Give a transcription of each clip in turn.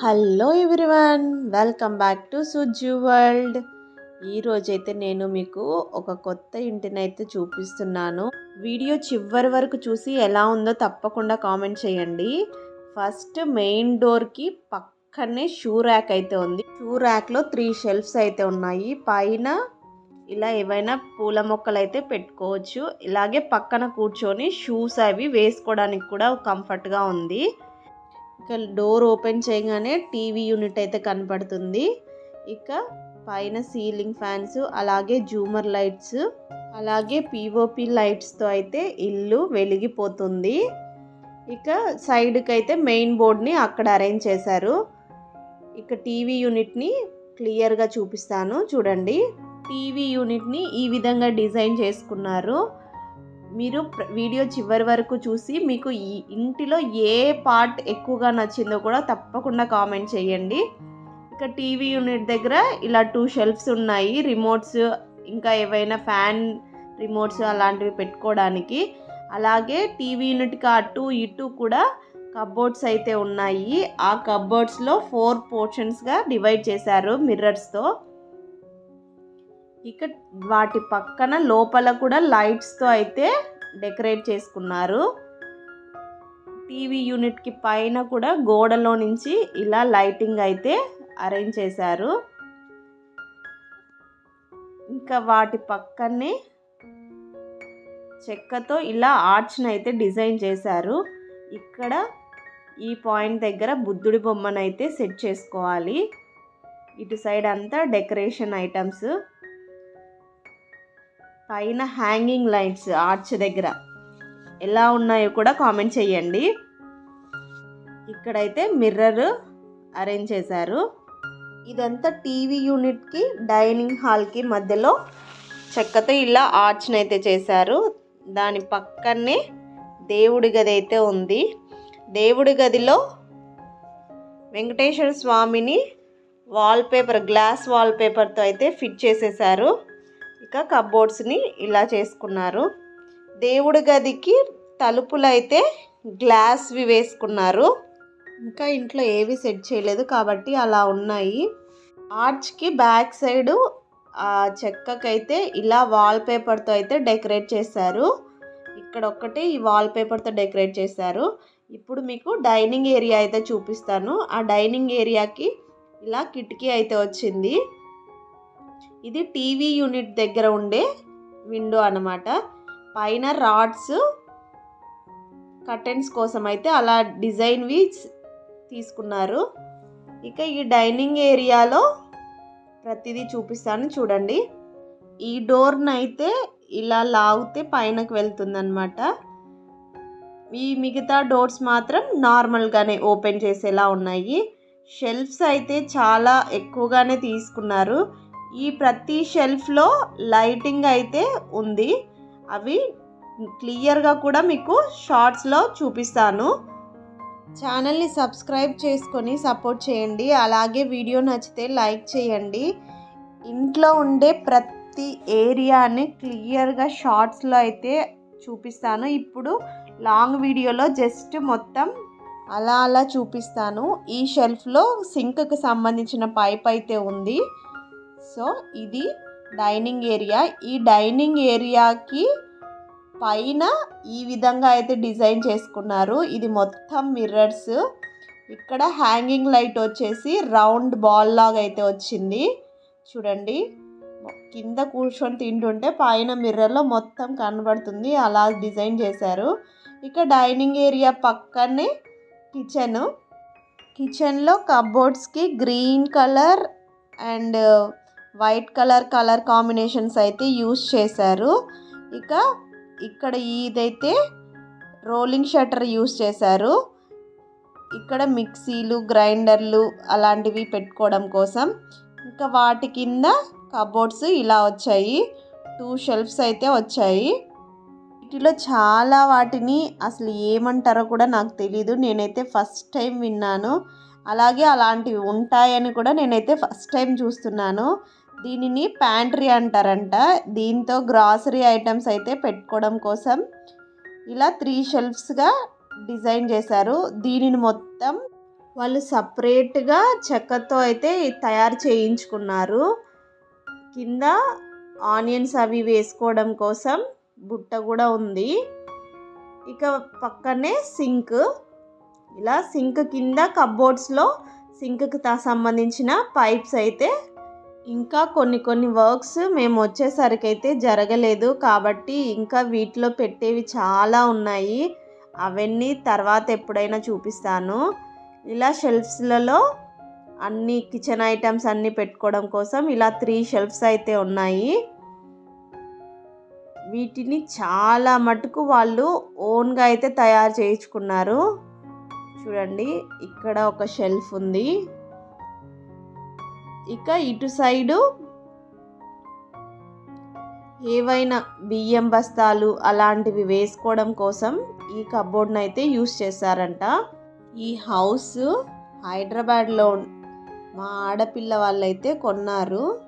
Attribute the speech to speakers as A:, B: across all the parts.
A: Hello everyone welcome back to Suju world. ఈరోజైతే నేను మీకు ఒక కొత్త ఇంటిని అయితే చూపిస్తున్నాను. వీడియో చివరి వరకు చూసి ఎలా ఉందో తప్పకుండా కామెంట్ చేయండి. ఫస్ట్ మెయిన్ డోర్కి పక్కనే షూ ర్యాక్ అయితే ఉంది. షూ ర్యాక్లో త్రీ షెల్ఫ్స్ అయితే ఉన్నాయి. పైన ఇలా ఏవైనా పూల మొక్కలు అయితే పెట్టుకోవచ్చు. ఇలాగే పక్కన కూర్చొని షూస్ అవి వేసుకోవడానికి కూడా కంఫర్ట్గా ఉంది. ఇక డోర్ ఓపెన్ చేయగానే టీవీ యూనిట్ అయితే కనపడుతుంది. ఇక పైన సీలింగ్ ఫ్యాన్స్ అలాగే జూమర్ లైట్స్ అలాగే పిఓపి లైట్స్తో అయితే ఇల్లు వెలిగిపోతుంది. ఇక సైడ్కి అయితే మెయిన్ బోర్డ్ని అక్కడ అరేంజ్ చేశారు. ఇక టీవీ యూనిట్ని క్లియర్గా చూపిస్తాను చూడండి. టీవీ యూనిట్ని ఈ విధంగా డిజైన్ చేసుకున్నారు. మీరు వీడియో చివరి వరకు చూసి మీకు ఈ ఇంటిలో ఏ పార్ట్ ఎక్కువగా నచ్చిందో కూడా తప్పకుండా కామెంట్ చేయండి. ఇక టీవీ యూనిట్ దగ్గర ఇలా టూ షెల్ఫ్స్ ఉన్నాయి. రిమోట్స్ ఇంకా ఏవైనా ఫ్యాన్ రిమోట్స్ అలాంటివి పెట్టుకోవడానికి. అలాగే టీవీ యూనిట్కి అటు ఇటు కూడా కబ్బోర్డ్స్ అయితే ఉన్నాయి. ఆ కబ్బోర్డ్స్లో ఫోర్ పోర్షన్స్గా డివైడ్ చేశారు మిర్రర్స్తో. ఇక వాటి పక్కన లోపల కూడా లైట్స్తో అయితే డెకరేట్ చేసుకున్నారు. టీవీ యూనిట్కి పైన కూడా గోడలో నుంచి ఇలా లైటింగ్ అయితే అరేంజ్ చేశారు. ఇంకా వాటి పక్కనే చెక్కతో ఇలా ఆర్చ్ని అయితే డిజైన్ చేశారు. ఇక్కడ ఈ పాయింట్ దగ్గర బుద్ధుడి బొమ్మను అయితే సెట్ చేసుకోవాలి. ఇటు సైడ్ అంతా డెకరేషన్ ఐటమ్స్. పైన హ్యాంగింగ్ లైట్స్ ఆర్చ్ దగ్గర. ఎలా ఉన్నాయో కూడా కామెంట్ చేయండి. ఇక్కడైతే మిర్రర్ అరేంజ్ చేశారు. ఇదంతా టీవీ యూనిట్కి డైనింగ్ హాల్కి మధ్యలో చెక్కతో ఇలా ఆర్చ్ని అయితే చేశారు. దాని పక్కనే దేవుడి గది అయితే ఉంది. దేవుడి గదిలో వెంకటేశ్వర స్వామిని వాల్పేపర్ గ్లాస్ వాల్పేపర్తో అయితే ఫిట్ చేసేసారు ఇక కబోర్డ్స్ని ఇలా చేసుకున్నారు. దేవుడి గదికి తలుపులు అయితే గ్లాస్వి వేసుకున్నారు. ఇంకా ఇంట్లో ఏవి సెట్ చేయలేదు కాబట్టి అలా ఉన్నాయి. ఆర్చ్కి బ్యాక్ సైడు ఆ చెక్కకైతే ఇలా వాల్పేపర్తో అయితే డెకరేట్ చేశారు. ఇక్కడ ఒక్కటి ఈ వాల్పేపర్తో డెకరేట్ చేశారు. ఇప్పుడు మీకు డైనింగ్ ఏరియా అయితే చూపిస్తాను. ఆ డైనింగ్ ఏరియాకి ఇలా కిటికీ అయితే వచ్చింది. ఇది టీవీ యూనిట్ దగ్గర ఉండే విండో అన్నమాట. పైన రాడ్స్ కర్టెన్స్ కోసం అయితే అలా డిజైన్వి తీసుకున్నారు. ఇక ఈ డైనింగ్ ఏరియాలో ప్రతిదీ చూపిస్తాను చూడండి. ఈ డోర్ని అయితే ఇలా లాగితే పైనకు వెళ్తుందన్నమాట. ఈ మిగతా డోర్స్ మాత్రం నార్మల్గానే ఓపెన్ చేసేలా ఉన్నాయి. షెల్ఫ్స్ అయితే చాలా ఎక్కువగానే తీసుకున్నారు. ఈ ప్రతి షెల్ఫ్లో లైటింగ్ అయితే ఉంది. అవి క్లియర్గా కూడా మీకు షార్ట్స్లో చూపిస్తాను. ఛానల్ని సబ్స్క్రైబ్ చేసుకొని సపోర్ట్ చేయండి. అలాగే వీడియో నచ్చితే లైక్ చేయండి. ఇంట్లో ఉండే ప్రతి ఏరియాని క్లియర్గా షార్ట్స్లో అయితే చూపిస్తాను. ఇప్పుడు లాంగ్ వీడియోలో జస్ట్ మొత్తం అలా అలా చూపిస్తాను. ఈ షెల్ఫ్లో సింక్కి సంబంధించిన పైప్ అయితే ఉంది. సో ఇది డైనింగ్ ఏరియా. ఈ డైనింగ్ ఏరియాకి పైన ఈ విధంగా అయితే డిజైన్ చేసుకున్నారు. ఇది మొత్తం మిర్రర్స్. ఇక్కడ హ్యాంగింగ్ లైట్ వచ్చేసి రౌండ్ బాల్ లాగా అయితే వచ్చింది. చూడండి. కింద కూర్చొని తింటుంటే పైన మిర్రర్లో మొత్తం కనబడుతుంది. అలా డిజైన్ చేశారు. ఇక డైనింగ్ ఏరియా పక్కనే కిచెన్. కిచెన్లో కబోర్డ్స్కి green colour and white colour colour combinations అయితే యూస్ చేశారు. ఇక ఇక్కడ ఇదైతే రోలింగ్ షట్టర్ యూస్ చేశారు. ఇక్కడ మిక్సీలు గ్రైండర్లు అలాంటివి పెట్టుకోవడం కోసం. ఇంకా వాటి కింద కబోర్డ్స్ ఇలా వచ్చాయి. టూ షెల్ఫ్స్ అయితే వచ్చాయి. వీటిలో చాలా వాటిని అసలు ఏమంటారో కూడా నాకు తెలీదు. నేనైతే ఫస్ట్ టైం విన్నాను. అలాగే అలాంటివి ఉంటాయని కూడా నేనైతే ఫస్ట్ టైం చూస్తున్నాను. దీనిని ప్యాంట్రీ అంటారంట. దీంతో గ్రాసరీ ఐటమ్స్ అయితే పెట్టుకోవడం కోసం ఇలా త్రీ షెల్ఫ్స్గా డిజైన్ చేశారు. దీనిని మొత్తం వాళ్ళు సపరేట్గా చెక్కతో అయితే తయారు చేయించుకున్నారు. కింద ఆనియన్స్ అవి వేసుకోవడం కోసం బుట్ట కూడా ఉంది. ఇక పక్కనే సింక్ ఇలా సింక్ కింద కబ్బోర్డ్స్లో సింక్కి సంబంధించిన పైప్స్ అయితే ఇంకా కొన్ని కొన్ని వర్క్స్ మేము వచ్చేసరికి అయితే జరగలేదు కాబట్టి ఇంకా వీటిలో పెట్టేవి చాలా ఉన్నాయి. అవన్నీ తర్వాత ఎప్పుడైనా చూపిస్తాను. ఇలా షెల్ఫ్స్లలో అన్ని కిచెన్ ఐటమ్స్ అన్నీ పెట్టుకోవడం కోసం ఇలా త్రీ షెల్ఫ్స్ అయితే ఉన్నాయి. వీటిని చాలా మటుకు వాళ్ళు ఓన్గా అయితే తయారు చేయించుకున్నారు. చూడండి ఇక్కడ ఒక షెల్ఫ్ ఉంది. ఇక ఇటు సైడు ఏవైనా బియ్యం బస్తాలు అలాంటివి వేసుకోవడం కోసం ఈ కబోర్డ్ని అయితే యూస్ చేశారంట. ఈ హౌస్ హైదరాబాద్లో మా ఆడపిల్ల వాళ్ళైతే కొన్నారు.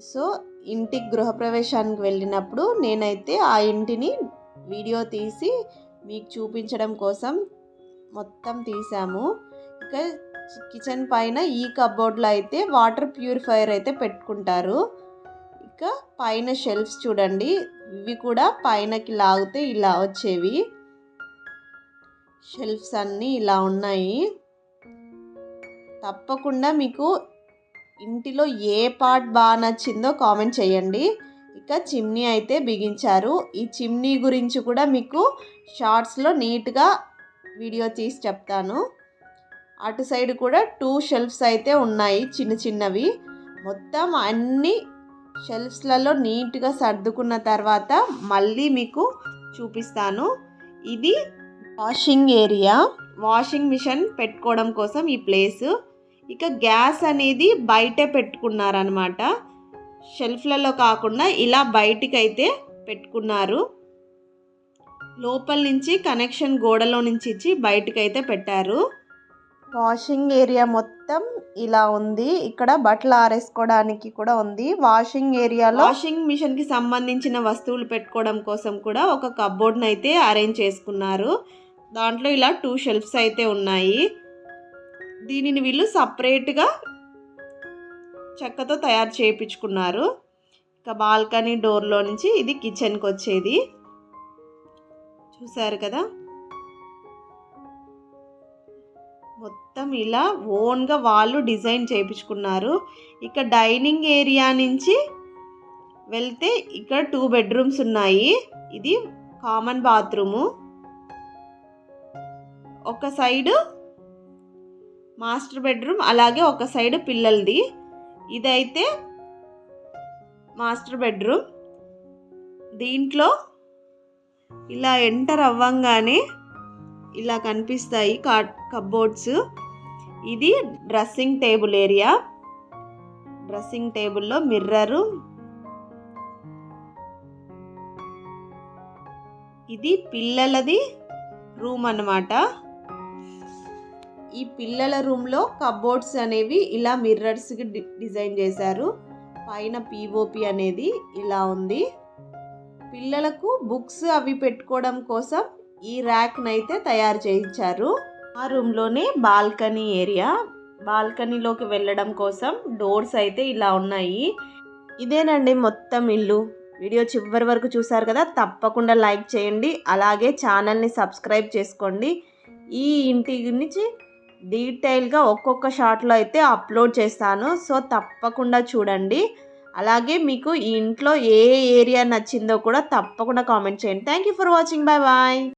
A: సో ఇంటికి గృహప్రవేశానికి వెళ్ళినప్పుడు నేనైతే ఆ ఇంటిని వీడియో తీసి మీకు చూపించడం కోసం మొత్తం తీసాము. ఇక కిచెన్ పైన ఈ కబోర్డ్లో అయితే వాటర్ ప్యూరిఫైయర్ అయితే పెట్టుకుంటారు. ఇక పైన షెల్ఫ్స్ చూడండి. ఇవి కూడా పైనకి లాగితే ఇలా వచ్చేవి. షెల్ఫ్స్ అన్నీ ఇలా ఉన్నాయి. తప్పకుండా మీకు ఇంటిలో ఏ పార్ట్ బాగా నచ్చిందో కామెంట్ చేయండి. ఇక చిమ్నీ అయితే బిగించారు. ఈ చిమ్నీ గురించి కూడా మీకు షార్ట్స్లో నీట్గా వీడియో తీసి చెప్తాను. అటు సైడ్ కూడా టూ షెల్ఫ్స్ అయితే ఉన్నాయి చిన్న చిన్నవి. మొత్తం అన్ని షెల్ఫ్స్లలో నీట్గా సర్దుకున్న తర్వాత మళ్ళీ మీకు చూపిస్తాను. ఇది వాషింగ్ ఏరియా. వాషింగ్ మిషన్ పెట్టుకోవడం కోసం ఈ ప్లేస్. ఇక గ్యాస్ అనేది బయటే పెట్టుకున్నారనమాట షెల్ఫ్లలో కాకుండా ఇలా బయటికైతే పెట్టుకున్నారు. లోపల నుంచి కనెక్షన్ గోడలో నుంచి ఇచ్చి బయటకైతే పెట్టారు. వాషింగ్ ఏరియా మొత్తం ఇలా ఉంది. ఇక్కడ బట్టలు ఆరేసుకోవడానికి కూడా ఉంది. వాషింగ్ ఏరియాలో వాషింగ్ మిషన్కి సంబంధించిన వస్తువులు పెట్టుకోవడం కోసం కూడా ఒక కబోర్డ్ని అయితే అరేంజ్ చేసుకున్నారు. దాంట్లో ఇలా టూ షెల్ఫ్స్ అయితే ఉన్నాయి. దీనిని వీళ్ళు సపరేట్గా చెక్కతో తయారు చేయించుకున్నారు. ఇక బాల్కనీ డోర్లో నుంచి ఇది కిచెన్కి వచ్చేది. చూసారు కదా? మొత్తం ఇలా ఓన్గా వాళ్ళు డిజైన్ చేయించుకున్నారు. ఇక డైనింగ్ ఏరియా నుంచి వెళ్తే ఇక్కడ టూ బెడ్రూమ్స్ ఉన్నాయి. ఇది కామన్ బాత్రూము. ఒక సైడు మాస్టర్ బెడ్రూమ్ అలాగే ఒక సైడ్ పిల్లలది. ఇదైతే మాస్టర్ బెడ్రూమ్. దీంట్లో ఇలా ఎంటర్ అవ్వంగానే ఇలా కనిపిస్తాయి కా కబోర్డ్స్ ఇది డ్రెస్సింగ్ టేబుల్ ఏరియా. డ్రెస్సింగ్ టేబుల్లో మిర్రరు. ఇది పిల్లలది రూమ్ అన్నమాట. ఈ పిల్లల రూమ్లో కబోర్డ్స్ అనేవి ఇలా మిర్రర్స్కి డిజైన్ చేశారు. పైన పీఓపి అనేది ఇలా ఉంది. పిల్లలకు బుక్స్ అవి పెట్టుకోవడం కోసం ఈ ర్యాక్ని అయితే తయారు చేయించారు. ఆ రూమ్లోనే బాల్కనీ ఏరియా. బాల్కనీలోకి వెళ్ళడం కోసం డోర్స్ అయితే ఇలా ఉన్నాయి. ఇదేనండి మొత్తం ఇల్లు. వీడియో చివరి వరకు చూసారు కదా తప్పకుండా లైక్ చేయండి. అలాగే ఛానల్ని సబ్స్క్రైబ్ చేసుకోండి. ఈ ఇంటి గురించి డీటెయిల్గా ఒక్కొక్క షాట్లో అయితే అప్లోడ్ చేస్తాను. సో తప్పకుండా చూడండి. అలాగే మీకు ఈ ఇంట్లో ఏ ఏరియా నచ్చిందో కూడా తప్పకుండా కామెంట్ చేయండి. Thank you for watching. Bye bye.